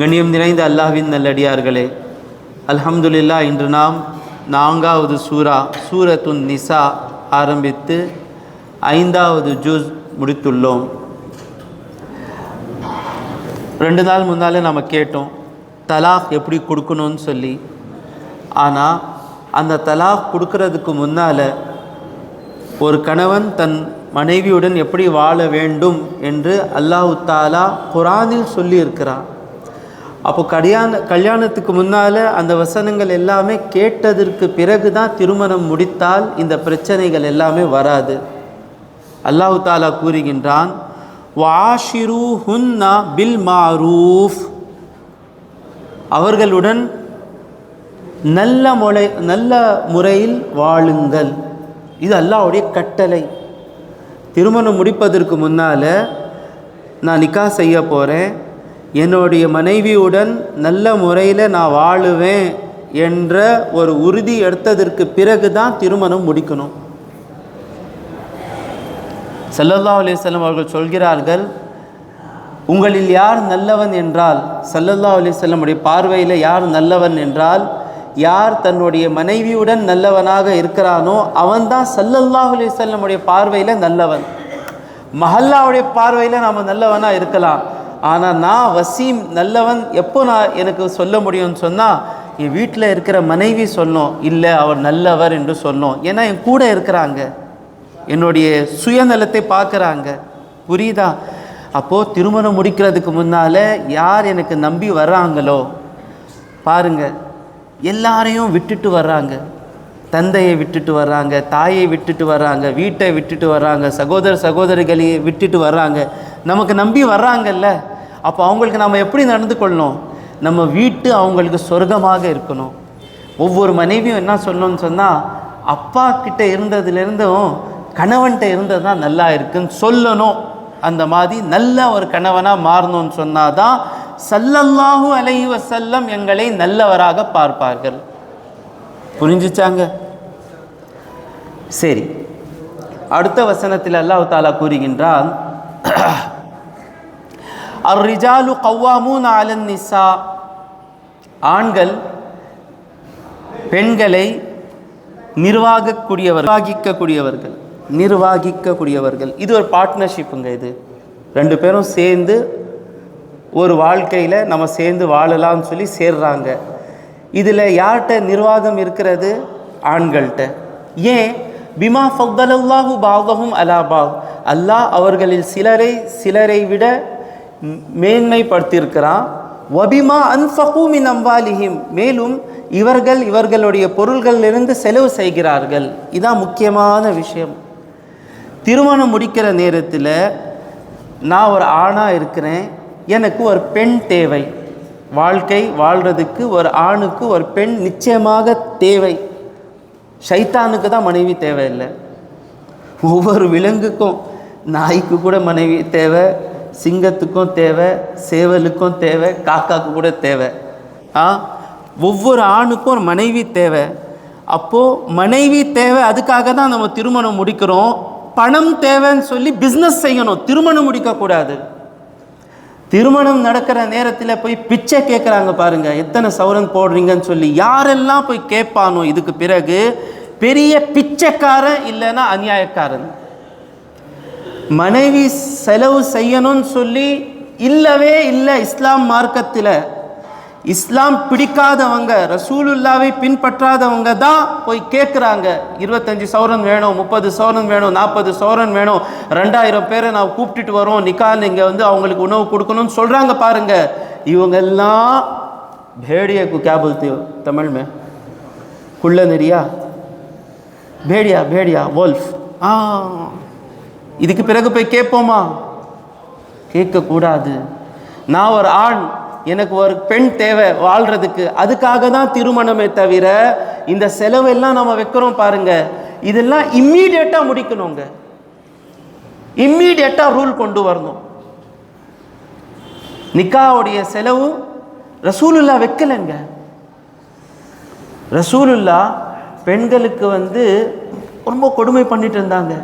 கண்ணியம் நிறைந்த அல்லாஹ்வின் நல்லடியார்களே. அல்ஹம்துலில்லா இன்று நாம் நான்காவது சூரா சூரத்துன் நிசா ஆரம்பித்து ஐந்தாவது ஜூஸ் முடித்துள்ளோம். ரெண்டு நாள் முன்னாலே நம்ம கேட்டோம் தலாக் எப்படி கொடுக்கணும்னு சொல்லி. ஆனால் அந்த தலாக் கொடுக்கறதுக்கு முன்னால் ஒரு கணவன் தன் மனைவியுடன் எப்படி வாழ வேண்டும் என்று அல்லாஹு தாலா குரானில் சொல்லியிருக்கிறான். அப்போ கல்யாண கல்யாணத்துக்கு முன்னால் அந்த வசனங்கள் எல்லாமே கேட்டதற்கு பிறகு தான் திருமணம் முடித்தால் இந்த பிரச்சனைகள் எல்லாமே வராது. அல்லாஹு தாலா கூறுகின்றான் வாஷிரு ஹுன்னா பில் மாரூஃப். அவர்களுடன் நல்ல முறை நல்ல முறையில் வாழுங்கள். இது அல்லாவுடைய கட்டளை. திருமணம் முடிப்பதற்கு முன்னால் நான் நிக்கா செய்ய போகிறேன் என்னுடைய மனைவியுடன் நல்ல முறையில் நான் வாழுவேன் என்ற ஒரு உறுதி எடுத்ததற்கு பிறகு தான் திருமணம் முடிக்கணும். சல்லல்லா அலிசல்லம் அவர்கள் சொல்கிறார்கள் உங்களில் யார் நல்லவன் என்றால் சல்லல்லா அலிஸ்லமுடைய பார்வையில் யார் நல்லவன் என்றால் யார் தன்னுடைய மனைவியுடன் நல்லவனாக இருக்கிறானோ அவன்தான் சல்லல்லாஹு அலிசல்லமுடைய பார்வையில் நல்லவன். மஹல்லாவுடைய பார்வையில் நாம் நல்லவனாக இருக்கலாம். ஆனால் நான் வசீம் நல்லவன் எப்போ நான் எனக்கு சொல்ல முடியும்னு சொன்னால் என் வீட்டில் இருக்கிற மனைவி சொன்னோம் இல்லை அவர் நல்லவர் என்று சொன்னோம். ஏன்னா என் கூட இருக்கிறாங்க. என்னுடைய சுயநலத்தை பார்க்குறாங்க. புரியுதா? அப்போது திருமணம் முடிக்கிறதுக்கு முன்னால் யார் எனக்கு நம்பி வர்றாங்களோ பாருங்க எல்லாரையும் விட்டுட்டு வர்றாங்க. தந்தையை விட்டுட்டு வர்றாங்க தாயை விட்டுட்டு வர்றாங்க வீட்டை விட்டுட்டு வர்றாங்க சகோதர சகோதரிகளை விட்டுட்டு வர்றாங்க. நமக்கு நம்பி வர்றாங்கல்ல அப்போ அவங்களுக்கு நம்ம எப்படி நடந்து கொள்ளணும்? நம்ம வீட்டு அவங்களுக்கு சொர்க்கமாக இருக்கணும். ஒவ்வொரு மனைவியும் என்ன சொல்லணும்னு சொன்னால் அப்பா கிட்ட இருந்ததுலேருந்தும் கணவன்கிட்ட இருந்தது தான் நல்லா இருக்குன்னு சொல்லணும். அந்த மாதிரி நல்ல ஒரு கணவனாக மாறணும்னு சொன்னால் தான் சல்லல்லாஹூ அலைஹி வஸல்லம் எங்களை நல்லவராக பார்ப்பார்கள். புரிஞ்சுச்சாங்க? சரி. அடுத்த வசனத்தில் அல்லாஹ் தாலா கூறுகின்றான் அர் ரிஜாலு கவ்வாமூன் அலன் நிசா ஆண்கள் பெண்களை நிர்வாகக்கூடியவர் நிர்வாகிக்கக்கூடியவர்கள் நிர்வாகிக்கக்கூடியவர்கள். இது ஒரு பார்ட்னர்ஷிப்புங்க இது. ரெண்டு பேரும் சேர்ந்து ஒரு வாழ்க்கையில் நம்ம சேர்ந்து வாழலாம்னு சொல்லி சேர்றாங்க. இதில் யார்கிட்ட நிர்வாகம் இருக்கிறது? ஆண்கள்கிட்ட. ஏன்? பிமா ஃபக்தலல்லாஹு பாவகும் அலாபாவ் அல்லாஹ் அவர்களில் சிலரை சிலரை விட மேன்மைப்படுத்தியிருக்கிறான். வபிமா அன்ஃபகு மின் மேலும் இவர்கள் இவர்களுடைய பொருள்களிலிருந்து செலவு செய்கிறார்கள். இதான் முக்கியமான விஷயம். திருமணம் முடிக்கிற நேரத்தில் நான் ஒரு ஆணாக இருக்கிறேன். எனக்கு ஒரு பெண் தேவை. வாழ்க்கை வாழ்கிறதுக்கு ஒரு ஆணுக்கு ஒரு பெண் நிச்சயமாக தேவை. ஷைத்தானுக்கு தான் மனைவி தேவையில்லை. ஒவ்வொரு விலங்குக்கும் நாய்க்கு கூட மனைவி தேவை. சிங்கத்துக்கும் தேவை சேவலுக்கும் தேவை காக்காக்கு கூட தேவை. ஆ? ஒவ்வொரு ஆணுக்கும் ஒரு மனைவி தேவை. அப்போது மனைவி தேவை அதுக்காக தான் நம்ம திருமணம் முடிக்கிறோம். பணம் தேவைன்னு சொல்லி பிஸ்னஸ் செய்யணும். திருமணம் முடிக்கக்கூடாது. திருமணம் நடக்கிற நேரத்தில் போய் பிச்சை கேட்குறாங்க பாருங்கள் எத்தனை சவரன் போடுறீங்கன்னு சொல்லி யாரெல்லாம் போய் கேட்பானோ இதுக்கு பிறகு பெரிய பிச்சைக்காரன் இல்லைன்னா அநியாயக்காரன். மனைவி செலவு செய்யணும்னு சொல்லி இல்லவே இல்லை இஸ்லாம் மார்க்கத்தில். இஸ்லாம் பிடிக்காதவங்க ரசூலுல்லாவை பின்பற்றாதவங்க தான் போய் கேட்குறாங்க இருபத்தஞ்சி சவரன் வேணும் முப்பது சவரன் வேணும் நாற்பது சௌரன் வேணும் ரெண்டாயிரம் பேரை நான் கூப்பிட்டுட்டு வரோம் நிக்கால் இங்கே வந்து அவங்களுக்கு உணவு கொடுக்கணும்னு சொல்கிறாங்க பாருங்கள் இவங்கெல்லாம் பேடிய கே போல்தே தமிழ் மே குள்ள நெறியா பேடியா பேடியா வோல்ஃப். ஆ. இதுக்கு பிறகு போய் கேட்போமா? கேட்கக்கூடாது. நான் ஒரு ஆண் எனக்கு ஒரு பெண் தேவை வாழ்கிறதுக்கு அதுக்காக தான் திருமணமே தவிர இந்த செலவெல்லாம் நம்ம வைக்கிறோம் பாருங்க. இதெல்லாம் இம்மீடியட்டாக முடிக்கணுங்க. இம்மீடியட்டாக ரூல் கொண்டு வரணும். நிக்காவுடைய செலவு ரசூலுல்லா வைக்கலைங்க. ரசூலுல்லா பெண்களுக்கு வந்து ரொம்ப கொடுமை பண்ணிட்டு இருந்தாங்க.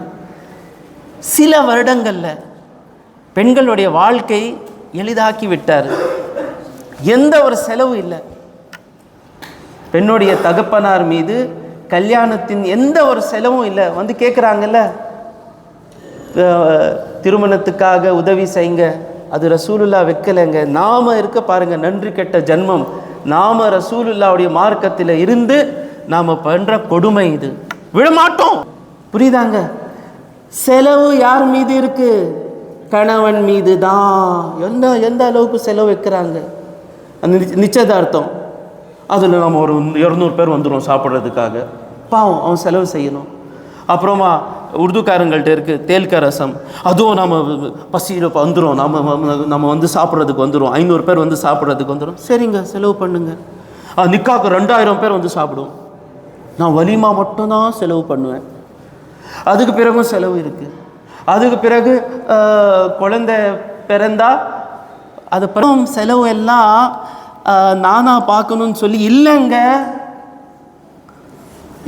சில வருடங்களில் பெண்களுடைய வாழ்க்கை எளிதாக்கி விட்டார் எந்த ஒரு செலவு இல்லை. பெண்ணுடைய தகப்பனார் மீது கல்யாணத்தின் எந்த ஒரு செலவும் இல்லை. வந்து கேட்குறாங்கல்ல திருமணத்துக்காக உதவி செய்யுங்க அது ரசூலுல்லா வைக்கலைங்க. நாம இருக்க பாருங்கள் நன்றி கெட்ட ஜன்மம். நாம் ரசூலுல்லாவுடைய மார்க்கத்தில் இருந்து நாம் பண்ணுற கொடுமை இது. விழமாட்டோம் புரியுதாங்க? செலவு யார் மீது இருக்கு? கணவன் மீது தான் எந்த எந்த அளவுக்கு செலவு வைக்கிறாங்க? அந்த நிச்ச- நிச்சயதார்த்தம். அதில் நம்ம ஒரு இரநூறு பேர் வந்துடும் சாப்பிட்றதுக்காக. பாவம் அவன் செலவு செய்யணும். அப்புறமா உருதுக்காரங்கள்ட்ட இருக்குது தேல்க ரசம். அதுவும் நம்ம பசியில் வந்துடும் நம்ம நம்ம- நம்ம வந்து சாப்பிட்றதுக்கு வந்துடும் ஐநூறு பேர் வந்து சாப்பிட்றதுக்கு வந்துடும் சரிங்க செலவு பண்ணுங்க. நிக்காக்கு ரெண்டாயிரம் பேர் வந்து சாப்பிடுவோம் நான் வலிமா மட்டும்தான் செலவு பண்ணுவேன். அதுக்கு பிறகும் செலவு இருக்குது அதுக்கு பிறகு குழந்தை பிறந்தா அது பிறகும் செலவு எல்லாம் நானாக நானா பார்க்கணும்னு சொல்லி இல்லைங்க.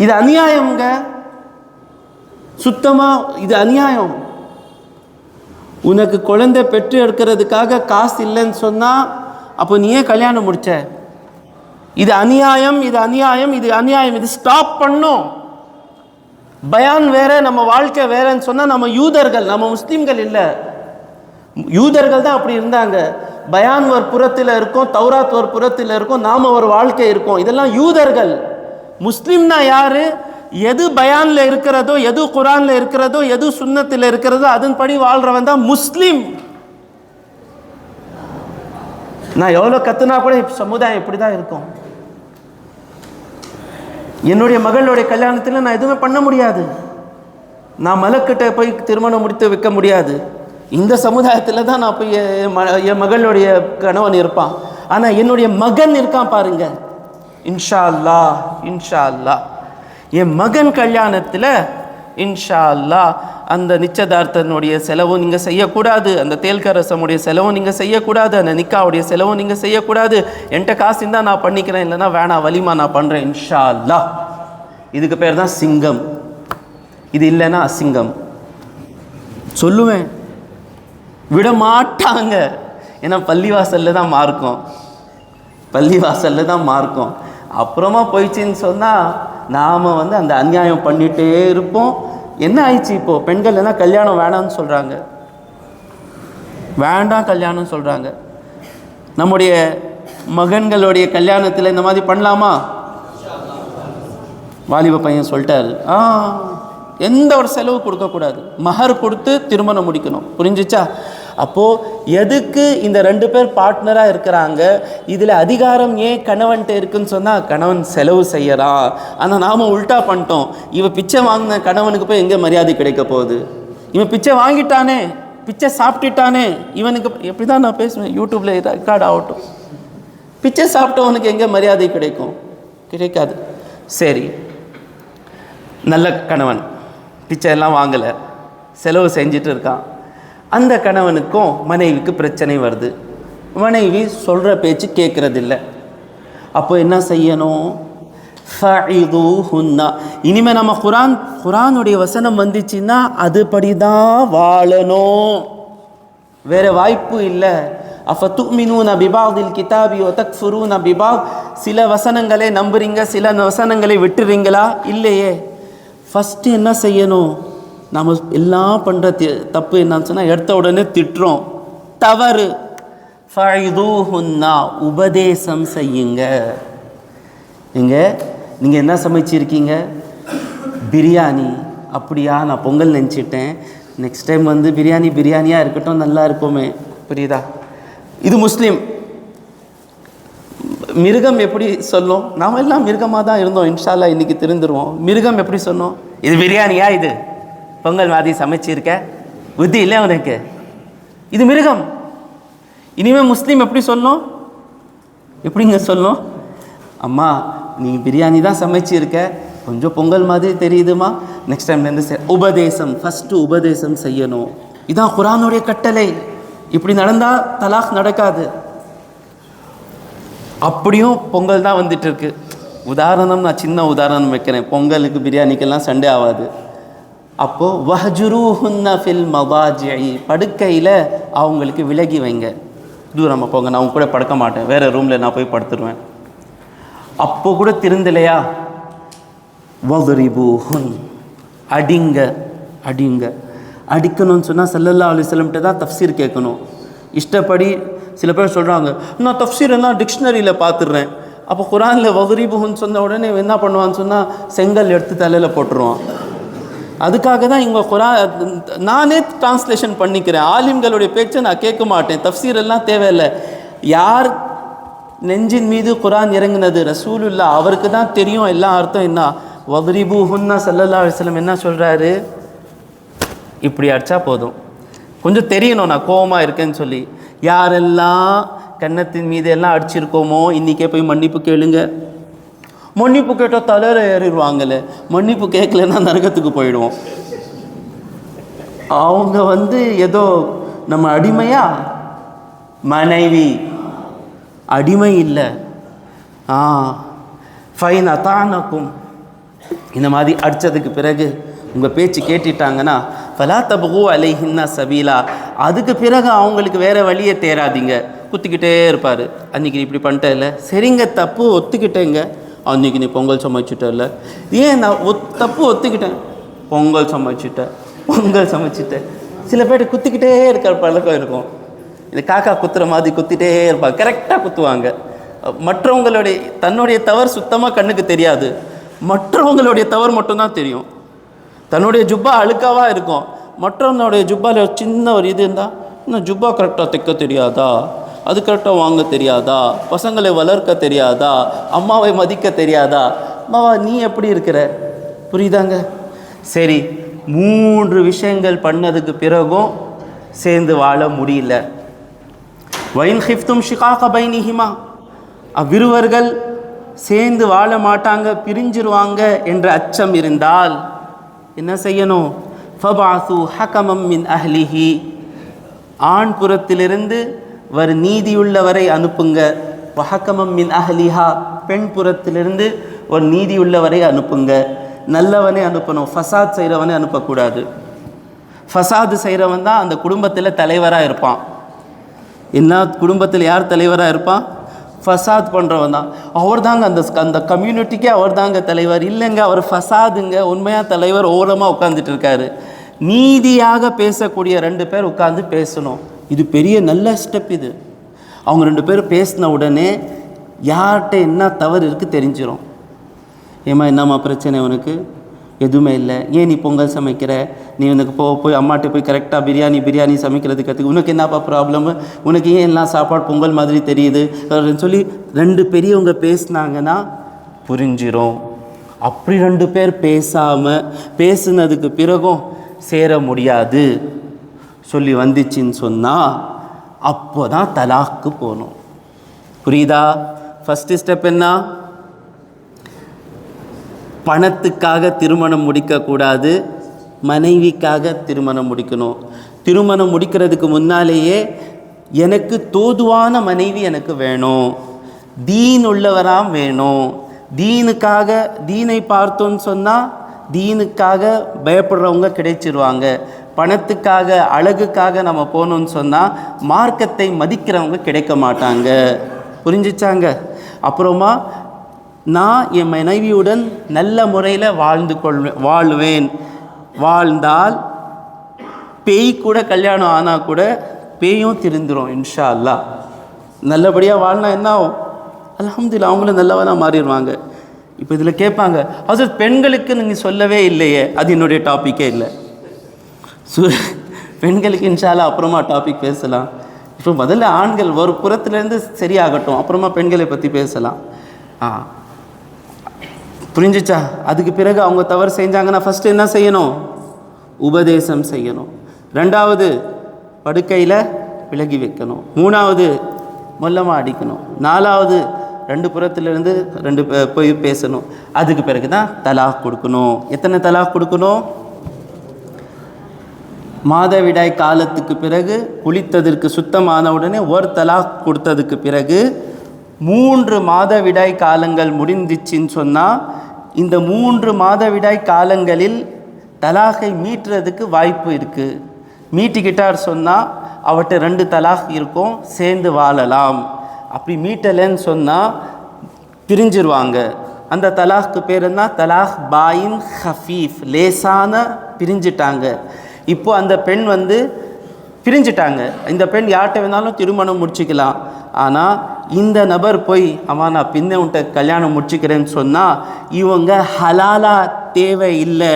இது அநியாயம்ங்க. சுத்தமா இது அநியாயம். உனக்கு குழந்தை பெற்று எடுக்கிறதுக்காக காசு இல்லைன்னு சொன்னா அப்போ நீ ஏன் கல்யாணம் முடிச்ச. இது அநியாயம் இது அநியாயம் இது அநியாயம் இது ஸ்டாப் பண்ணும். பயான் வேற நம்ம வாழ்க்கை வேறன்னு சொன்னால் நம்ம யூதர்கள் நம்ம முஸ்லீம்கள் இல்லை. யூதர்கள் தான் அப்படி இருந்தாங்க. பயான் ஒரு புறத்தில் இருக்கும் தௌராத் ஒரு புறத்தில் இருக்கும் நாம ஒரு வாழ்க்கை இருக்கும். இதெல்லாம் யூதர்கள். முஸ்லீம்னா யார்? எது பயானில் இருக்கிறதோ எது குரான்ல இருக்கிறதோ எது சுண்ணத்தில் இருக்கிறதோ அதன்படி வாழ்கிறவன் தான் முஸ்லீம். நான் எவ்வளோ கத்துனா கூட சமுதாயம் இப்படி தான் இருக்கும். என்னுடைய மகளுடைய கல்யாணத்தில் நான் எதுவுமே பண்ண முடியாது. நான் மலக்கிட்ட போய் திருமணம் முடித்து வைக்க முடியாது. இந்த சமுதாயத்தில் தான் நான் போய் என் ம- என் மகளுடைய கணவன் இருப்பான். ஆனால் என்னுடைய மகன் இருக்கான் பாருங்க. இன்ஷா அல்லா இன்ஷா அல்லாஹ் என் மகன் கல்யாணத்தில் இன்ஷா அல்லாஹ் அந்த நிச்சயதார்த்தனுடைய செலவும் நீங்கள் செய்யக்கூடாது அந்த தேல்கரசமுடைய செலவும் நீங்கள் செய்யக்கூடாது அந்த நிக்காவுடைய செலவும் நீங்கள் செய்யக்கூடாது. என்கிட்ட காசு இருந்தால் நான் பண்ணிக்கிறேன் இல்லைன்னா வேணாம் வலிமா நான் பண்ணுறேன் இன்ஷா அல்லாஹ் இதுக்கு பேர் தான் சிங்கம். இது இல்லைன்னா அசிங்கம். சொல்லுவேன். விட மாட்டாங்க. ஏன்னா பள்ளிவாசல்ல தான் மார்க்கும். பள்ளிவாசல்ல தான் மார்க்கும். அப்புறமா போயிடுச்சின்னு சொன்னால் நாம் வந்து அந்த அநியாயம் பண்ணிகிட்டே இருப்போம். என்ன ஆயிடுச்சு இப்போது பெண்கள் எல்லாம் கல்யாணம் வேணாம்னு சொல்கிறாங்க வேண்டாம் கல்யாணம் சொல்கிறாங்க நம்முடைய மகன்களுடைய கல்யாணத்தில் இந்த மாதிரி பண்ணலாமா? வாலிப பையன் சொல்லிட்டாரு. ஆ எந்த ஒரு செலவு கொடுக்கக்கூடாது. மகர் கொடுத்து திருமணம் முடிக்கணும். புரிஞ்சுச்சா? அப்போது எதுக்கு இந்த ரெண்டு பேர் பார்ட்னராக இருக்கிறாங்க? இதில் அதிகாரம் ஏன் கணவன்கிட்ட இருக்குன்னு சொன்னால் கணவன் செலவு செய்யறான் ஆனால் நாம் உல்ட்டா பண்ணிட்டோம். இவன் பிச்சை வாங்கின கணவனுக்கு போய் எங்கே மரியாதை கிடைக்க போகுது? இவன் பிச்சை வாங்கிட்டானே பிச்சை சாப்பிட்டுட்டானே இவனுக்கு எப்படி தான் நான் பேசுவேன்? யூடியூப்பில் ரெக்கார்ட் ஆகட்டும். பிச்சை சாப்பிட்டவனுக்கு எங்கே மரியாதை கிடைக்கும்? கிடைக்காது. சரி. நல்ல கணவன். பிச்சை எல்லாம் வாங்கலை. செலவு செஞ்சுட்டு இருக்கான். அந்த கணவனுக்கும் மனைவிக்கு பிரச்சனை வருது. மனைவி சொல்கிற பேச்சு கேட்குறதில்ல அப்போ என்ன செய்யணும்? ஃபஇதுஹுன்னா. இனிமே நம்ம குரான் குரானுடைய வசனம் வந்துச்சுன்னா அதுபடி தான் வாழணும். வேற வாய்ப்பு இல்லை. அப்ப தூமினு அபிபாதில் கிதாபி ஒதக்ஃபுரூன அபிபா சில வசனங்களை நம்புறீங்க சில வசனங்களை விட்டுறீங்களா? இல்லையே. ஃபஸ்ட்டு என்ன செய்யணும்? நம்ம எல்லாம் பண்ணுற தப்பு என்னன்னு சொன்னால் எடுத்த உடனே திட்டுறோம். தவறு. ஃபஇதுஹுன்னா உபதேசம் செய்யுங்க. நீங்கள் நீங்கள் என்ன சமைச்சிருக்கீங்க? பிரியாணி. அப்படியா? நான் பொங்கல் நினச்சிட்டேன். நெக்ஸ்ட் டைம் வந்து பிரியாணி பிரியாணியாக இருக்கட்டும் நல்லா இருக்குமே. புரியுதா? இது முஸ்லீம். மிருகம் எப்படி சொல்லும்? நாம் எல்லாம் மிருகமாக தான் இருந்தோம். இன்ஷால்லா இன்றைக்கி திருந்துருவோம் மிருகம் எப்படி சொன்னோம்? இது பிரியாணியா இது? பொங்கல் மாதிரி சமைச்சிருக்க புத்தி இல்லை உனக்கு இது மிருகம். இனிமேல் முஸ்லீம் எப்படி சொல்லும்? எப்படிங்க சொல்லும்? அம்மா நீ பிரியாணி தான் சமைச்சிருக்க. கொஞ்சம் பொங்கல் மாதிரி தெரியுதுமா? நெக்ஸ்ட் டைம்லேருந்து உபதேசம் ஃபஸ்ட்டு உபதேசம் செய்யணும். இதான் குரானுடைய கட்டளை. இப்படி நடந்தால் தலாக் நடக்காது. அப்படியும் பொங்கல் தான் வந்துட்டு இருக்கு. உதாரணம் நான் சின்ன உதாரணம் வைக்கிறேன். பொங்கலுக்கு பிரியாணிக்கெல்லாம் சண்டே ஆகாது. அப்போது வஹஜுரூஹுன்ன ஃபில் மவாஜி படுக்கையில் அவங்களுக்கு விலகி வைங்க. தூரமாக போங்க நான் அவங்க கூட படுக்க மாட்டேன். வேறு ரூமில் நான் போய் படுத்துருவேன். அப்போ கூட திருந்தலையா? வதுரிபூஹுன். அடிங்க அடிங்க. அடிக்கணும்னு சொன்னால் சல்லல்லா அலிஸ்லம்கிட்ட தான் தஃப்சீர் கேட்கணும். இஷ்டப்படி சில பேர் சொல்கிறாங்க நான் தஃப்சீர் எல்லாம் டிக்ஷனரியில் பார்த்துடுறேன். அப்போ குரானில் வதுரிபுகுன்னு சொன்ன உடனே என்ன பண்ணுவான்னு சொன்னால் செங்கல் எடுத்து தலையில் போட்டுருவான். அதுக்காக தான் இவங்க குரா நானே டிரான்ஸ்லேஷன் பண்ணிக்கிறேன். ஆலிம்களுடைய பேச்சை நான் கேட்க மாட்டேன். தஃப்சீர் எல்லாம் தேவையில்லை. யார் நெஞ்சின் மீது குரான் இறங்குனது? ரசூலுல்லா அவருக்கு தான் தெரியும். எல்லா அர்த்தம் என்ன? வதுரிபூஹுன்னா சல்லல்லா அலிஸ்லம் என்ன சொல்கிறாரு இப்படி அடித்தா போதும். கொஞ்சம் தெரியணும். நான் கோபமாக இருக்கேன்னு சொல்லி. யாரெல்லாம் கன்னத்தின் மீது எல்லாம் அடிச்சிருக்கோமோ இன்றைக்கே போய் மன்னிப்பு கேளுங்க. மன்னிப்பு கேட்டால் தலையில் ஏறிடுவாங்கல்ல மன்னிப்பு கேட்கலன்னா நரகத்துக்கு போயிடுவோம். அவங்க வந்து ஏதோ நம்ம அடிமையா? மனைவி. அடிமை இல்லை. ஆ ஃபைன் அத்தானக்கும். இந்த மாதிரி அடித்ததுக்கு பிறகு உங்கள் பேச்சு கேட்டுட்டாங்கன்னா ஃபலா தபு அலைஹின்னா சபீலா. அதுக்கு பிறகு அவங்களுக்கு வேறு வழியே தேராதீங்க. குத்திக்கிட்டே இருப்பார். அன்றைக்கி இப்படி பண்ணிட்டே இல்லை சரிங்க தப்பு ஒத்துக்கிட்டேங்க. அன்றைக்கி நீ பொங்கல் சமைச்சிட்டல ஏன் நான் ஒத் தப்பு ஒத்துக்கிட்டேன். பொங்கல் சமைச்சிட்டேன். பொங்கல் சமைச்சிட்டேன். சில பேர் குத்திக்கிட்டே இருக்கிற பழக்கம் இருக்கும். இந்த காக்கா குத்துற மாதிரி குத்திட்டே இருப்பாங்க. கரெக்டாக குத்துவாங்க. மற்றவங்களுடைய தன்னுடைய தவறு சுத்தமாக கண்ணுக்கு தெரியாது. மற்றவங்களுடைய தவறு மட்டும்தான் தெரியும். தன்னுடைய ஜுப்பா அழுக்காவாக இருக்கும். மற்றவனுடைய ஜுப்பாவில் சின்ன ஒரு இது இருந்தால் இன்னும் ஜுப்பா கரெக்டாக தைக்க தெரியாதா? அது கரெக்டாக வாங்க தெரியாதா? பசங்களை வளர்க்க தெரியாதா? அம்மாவை மதிக்க தெரியாதா? அம்மாவா நீ எப்படி இருக்கிற? புரியுதாங்க? சரி மூன்று விஷயங்கள் பண்ணதுக்கு பிறகும் சேர்ந்து வாழ முடியல. வைன் ஹிஃப்தும் ஷிகாக பைனிஹிமா. அவ்விருவர்கள் சேர்ந்து வாழ மாட்டாங்க பிரிஞ்சிருவாங்க என்ற அச்சம் இருந்தால் என்ன செய்யணும்? ஃபபாசு ஹகமம் மின் அஹ்லிஹி. ஆண் புறத்திலிருந்து வர் நீதியுள்ளவரை அனுப்புங்க. வஹக்கமம் மின் அஹ்லிஹா பெண் புறத்திலிருந்து ஒரு நீதியுள்ளவரை அனுப்புங்க. நல்லவனே அனுப்பணும் ஃபசாத் செய்கிறவனே அனுப்பக்கூடாது. ஃபசாது செய்கிறவன் தான் அந்த குடும்பத்தில் தலைவராக இருப்பான். என்ன குடும்பத்தில் யார் தலைவராக இருப்பான்? ஃபசாத் பண்ணுறவன் தான். அவர் தாங்க அந்த அந்த கம்யூனிட்டிக்கே அவர் தாங்க தலைவர். இல்லைங்க அவர் ஃபசாதுங்க. உண்மையாக தலைவர் ஓரமாக உட்காந்துட்டு இருக்காரு. நீதியாக பேசக்கூடிய ரெண்டு பேர் உட்காந்து பேசணும். இது பெரிய நல்ல ஸ்டெப் இது. அவங்க ரெண்டு பேரும் பேசின உடனே யார்கிட்ட என்ன தவறு இருக்குது தெரிஞ்சிடும் ஏம்மா என்னம்மா பிரச்சனை உனக்கு? எதுவுமே இல்லை. ஏன் நீ பொங்கல் சமைக்கிற? நீ உனக்கு போ போய் அம்மாட்ட போய் கரெக்டாக பிரியாணி பிரியாணி சமைக்கிறது கற்றுக்கு உனக்கு என்னப்பா ப்ராப்ளமு உனக்கு ஏன் எல்லாம் சாப்பாடு பொங்கல் மாதிரி தெரியுது? அப்படின்னு சொல்லி ரெண்டு பெரியவங்க பேசுனாங்கன்னா புரிஞ்சிரும். அப்படி ரெண்டு பேர் பேசாமல் பேசுனதுக்கு பிறகும் சேர முடியாது. சொல்லி வந்துச்சின்னு சொன்னால் அப்போ தான் தலாக்கு போகணும் புரியுதா? ஃபஸ்ட்டு ஸ்டெப் என்ன? பணத்துக்காக திருமணம் முடிக்கக்கூடாது மனைவிக்காக திருமணம் முடிக்கணும். திருமணம் முடிக்கிறதுக்கு முன்னாலேயே எனக்கு தோதுவான மனைவி எனக்கு வேணும். தீன் உள்ளவராம் வேணும். தீனுக்காக தீனை பார்த்தோன்னு சொன்னால் தீனுக்காக பயப்படுறவங்க கிடைச்சிருவாங்க. பணத்துக்காக அழகுக்காக நம்ம போகணுன்னு சொன்னால் மார்க்கத்தை மதிக்கிறவங்க கிடைக்க மாட்டாங்க. புரிஞ்சிச்சாங்க? அப்புறமா நான் என் மனைவியுடன் நல்ல முறையில் வாழ்ந்து கொள்வேன் வாழ்வேன். வாழ்ந்தால் பேய் கூட கல்யாணம் ஆனால் கூட பேயும் திருந்துடும் இன்ஷா அல்லாஹ் நல்லபடியாக வாழ்னா என்ன ஆகும்? அலமதுல்லா அவங்களும் நல்லவனாக மாறிடுவாங்க. இப்போ இதில் கேட்பாங்க அது பெண்களுக்கு நீங்கள் சொல்லவே இல்லையே. அது என்னுடைய டாப்பிக்கே இல்லை. சு பெண்களுக்கு இன்ஷாலா அப்புறமா டாபிக் பேசலாம். இப்போ முதல்ல ஆண்கள் ஒரு புறத்துலேருந்து சரியாகட்டும் அப்புறமா பெண்களை பற்றி பேசலாம். ஆ புரிஞ்சிச்சா? அதுக்கு பிறகு அவங்க தவறு செஞ்சாங்கன்னா ஃபஸ்ட்டு என்ன செய்யணும்? உபதேசம் செய்யணும். ரெண்டாவது படுக்கையில் விலகி வைக்கணும். மூணாவது மொல்லமாக அடிக்கணும். நாலாவது ரெண்டு புறத்துலேருந்து ரெண்டு போய் பேசணும். அதுக்கு பிறகு தான் தலாக் கொடுக்கணும். எத்தனை தலாக் கொடுக்கணும்? மாதவிடாய் காலத்துக்கு பிறகு குளித்ததற்கு சுத்தமான உடனே ஒரு தலாக் கொடுத்ததுக்கு பிறகு மூன்று மாதவிடாய் காலங்கள் முடிந்துச்சுன்னு சொன்னால் இந்த மூன்று மாதவிடாய் காலங்களில் தலாகை மீட்டுறதுக்கு வாய்ப்பு இருக்குது மீட்டிக்கிட்டார் சொன்னால் அவட்ட ரெண்டு தலாக் இருக்கும் சேர்ந்து வாழலாம். அப்படி மீட்டலைன்னு சொன்னால் பிரிஞ்சிருவாங்க. அந்த தலாக்கு பேர் என்ன? தலாக் பாயின் ஹஃபீஃப் லேசான பிரிஞ்சிட்டாங்க. இப்போ அந்த பெண் வந்து பிரிஞ்சிட்டாங்க. இந்த பெண் யார்கிட்ட வேணாலும் திருமணம் முடிச்சுக்கலாம். ஆனால் இந்த நபர் போய் அம்மா நான் பின்ன உன்ட்ட கல்யாணம் முடிச்சுக்கிறேன்னு சொன்னால் இவங்க ஹலாலா தேவை இல்லை.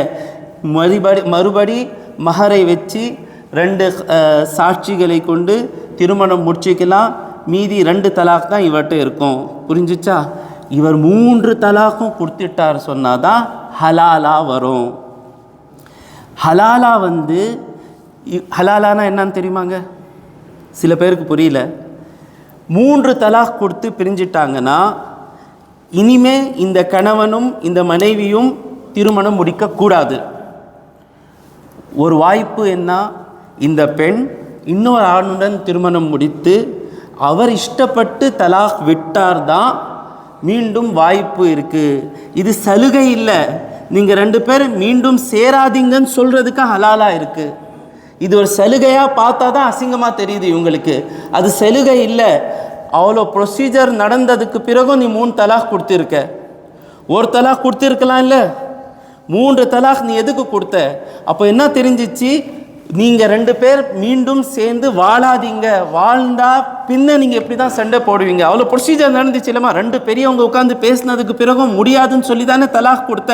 மறுபடி மறுபடி மகரை வச்சு ரெண்டு சாட்சிகளை கொண்டு திருமணம் முடிச்சுக்கலாம். மீதி ரெண்டு தலாக் தான் இவர்கிட்ட இருக்கும். புரிஞ்சுச்சா? இவர் மூன்று தலாக்கும் கொடுத்துட்டார் சொன்னாதான் ஹலாலா வரும். ஹலாலா வந்து இ- ஹலாலானா என்னன்னு தெரியுமாங்க? சில பேருக்கு புரியல. மூன்று தலாக் கொடுத்து பிரிஞ்சிட்டாங்கன்னா இனிமே இந்த கணவனும் இந்த மனைவியும் திருமணம் முடிக்கக்கூடாது ஒரு வாய்ப்பு என்ன? இந்த பெண் இன்னொரு ஆணுடன் திருமணம் முடித்து அவர் இஷ்டப்பட்டு தலாக் விட்டார் தான் மீண்டும் வாய்ப்பு இருக்குது இது சலுகை இல்லை. நீங்கள் ரெண்டு பேரும் மீண்டும் சேராதீங்கன்னு சொல்கிறதுக்கு ஹலாலாக இருக்குது இது ஒரு சலுகையாக பார்த்தா தான் அசிங்கமாக தெரியுது இவங்களுக்கு. அது சலுகை இல்லை. அவ்வளோ ப்ரொசீஜர் நடந்ததுக்கு பிறகும் நீ மூணு தலாக் கொடுத்துருக்க. ஒரு தலாக் கொடுத்துருக்கலாம் இல்லை? மூன்று தலாக் நீ எதுக்கு கொடுத்த? அப்போ என்ன தெரிஞ்சிச்சு? நீங்கள் ரெண்டு பேர் மீண்டும் சேர்ந்து வாழாதீங்க. வாழ்ந்தா பின்ன நீங்கள் எப்படி தான் சண்டை போடுவீங்க? அவ்வளோ ப்ரொசீஜர் நடந்துச்சு இல்லைம்மா? ரெண்டு பெரியவங்க உட்காந்து பேசினதுக்கு பிறகும் முடியாதுன்னு சொல்லி தானே தலாக் கொடுத்த?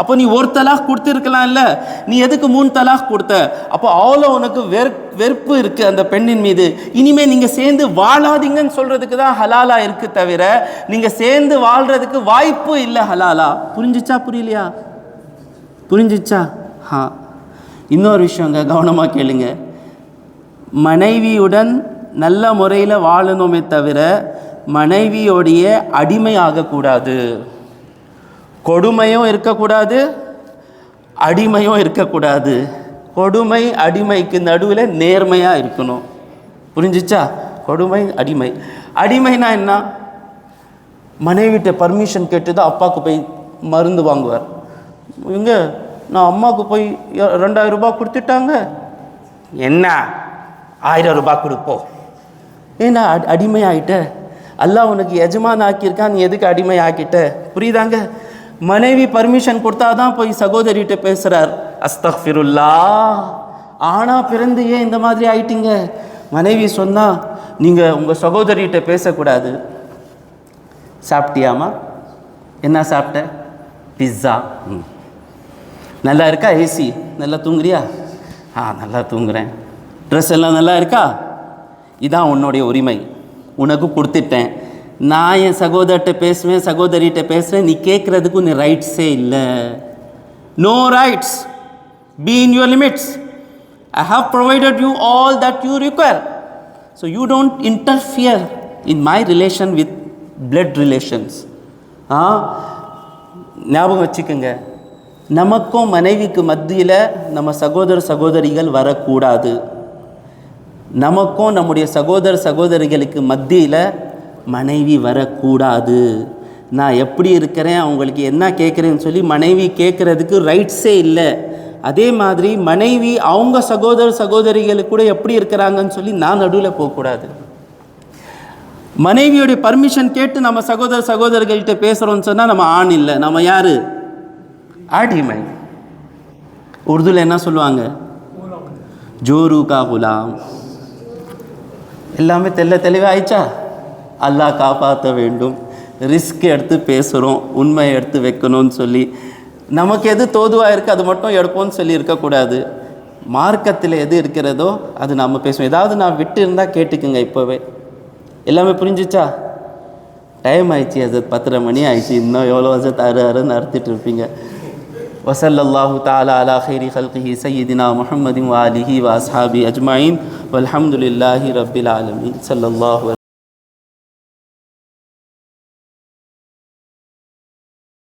அப்போ நீ ஒரு தலாக் கொடுத்துருக்கலாம் இல்லை? நீ எதுக்கு மூணு தலாக் கொடுத்த? அப்போ அவ்வளோ உனக்கு வெறு வெறுப்பு இருக்குது அந்த பெண்ணின் மீது. இனிமேல் நீங்கள் சேர்ந்து வாழாதீங்கன்னு சொல்கிறதுக்கு தான் ஹலாலா இருக்குது தவிர நீங்கள் சேர்ந்து வாழ்கிறதுக்கு வாய்ப்பு இல்லை ஹலாலா. புரிஞ்சிச்சா புரியலையா? புரிஞ்சிச்சா? ஹா. இன்னொரு விஷயங்க கவனமாக கேளுங்க. மனைவியுடன் நல்ல முறையில் வாழணுமே தவிர மனைவியோடைய அடிமை ஆகக்கூடாது. கொடுமையும் இருக்கக்கூடாது அடிமையும் இருக்கக்கூடாது. கொடுமை அடிமைக்கு நடுவில் நேர்மையாக இருக்கணும். புரிஞ்சிச்சா? கொடுமை அடிமை. அடிமைனா என்ன? மனைவிட்ட பர்மிஷன் கேட்டு தான் அப்பாவுக்கு போய் மருந்து வாங்குவார். இங்கே நான் அம்மாவுக்கு போய் ரெண்டாயிரம் ரூபாய் கொடுத்துட்டாங்க. என்ன? ஆயிரம் ரூபாய் கொடுப்போம் ஏன்னா அடி அடிமை ஆயிட்ட அல்லாஹ் உனக்கு எஜமான் ஆக்கியிருக்கான் நீ எதுக்கு அடிமை ஆக்கிட்ட புரியுதாங்க? மனைவி பர்மிஷன் கொடுத்தாதான் போய் சகோதரிகிட்ட பேசுகிறார் அஸ்தக்ஃபிருல்லா. ஆனா பிறந்து ஏன் இந்த மாதிரி ஆயிட்டீங்க? மனைவி சொன்னா நீங்கள் உங்கள் சகோதரிகிட்ட பேசக்கூடாது. சாப்பிட்டியாமா என்ன சாப்பிட்ட? பிஸ்ஸா ம். நல்லா இருக்கா ஏசி நல்லா தூங்குறியா? ஆ நல்லா தூங்குறேன். ட்ரெஸ் எல்லாம் நல்லா இருக்கா? இதான் உன்னுடைய உரிமை. உனக்கு கொடுத்துட்டேன். நான் என் சகோதர்கிட்ட பேசுவேன் சகோதரிகிட்ட பேசுவேன் நீ கேட்குறதுக்கு நீ ரைட்ஸே இல்லை. No rights be in your limits I have provided you all that you require so you don't interfere in my relation with blood relations ஆ? ஞாபகம் வச்சுக்கோங்க. நமக்கும் மனைவிக்கு மத்தியில் நம்ம சகோதர சகோதரிகள் வரக்கூடாது. நமக்கும் நம்முடைய சகோதர சகோதரிகளுக்கு மத்தியில் மனைவி வரக்கூடாது. நான் எப்படி இருக்கிறேன்? அவங்களுக்கு என்ன கேட்குறேன்னு சொல்லி மனைவி கேட்குறதுக்கு ரைட்ஸே இல்லை. அதே மாதிரி மனைவி அவங்க சகோதர சகோதரிகளுக்கு கூட எப்படி இருக்கிறாங்கன்னு சொல்லி நான் நடுவில் போகக்கூடாது. மனைவியோடைய பர்மிஷன் கேட்டு நம்ம சகோதர சகோதரிகள்கிட்ட பேசுகிறோம்னு சொன்னால் நம்ம ஆண் இல்லை. நம்ம யார்? அடிமை உருதுல என்ன சொல்லுவாங்க? ஜோரு கா குலாம். எல்லாமே தெல்ல தெளிவாக ஆயிடுச்சா? அல்லா காப்பாற்ற வேண்டும். ரிஸ்க் எடுத்து பேசுகிறோம் உண்மையை எடுத்து வைக்கணும்னு சொல்லி. நமக்கு எது தோதுவாக இருக்குது அது மட்டும் எடுப்போம்னு சொல்லி இருக்கக்கூடாது மார்க்கத்தில் எது இருக்கிறதோ அது நம்ம பேசுவோம். ஏதாவது நான் விட்டு இருந்தால் கேட்டுக்குங்க இப்போவே. எல்லாமே புரிஞ்சிச்சா? டைம் ஆயிடுச்சு அது பத்தரை மணி ஆயிடுச்சு. இன்னும் எவ்வளோ அசத் அரு அருன்னு அறுத்துட்டு இருப்பீங்க. وصلى الله تعالى على خير خلقه سيدنا محمد وآله وأصحابه أجمعين والحمد لله رب العالمين. صلى الله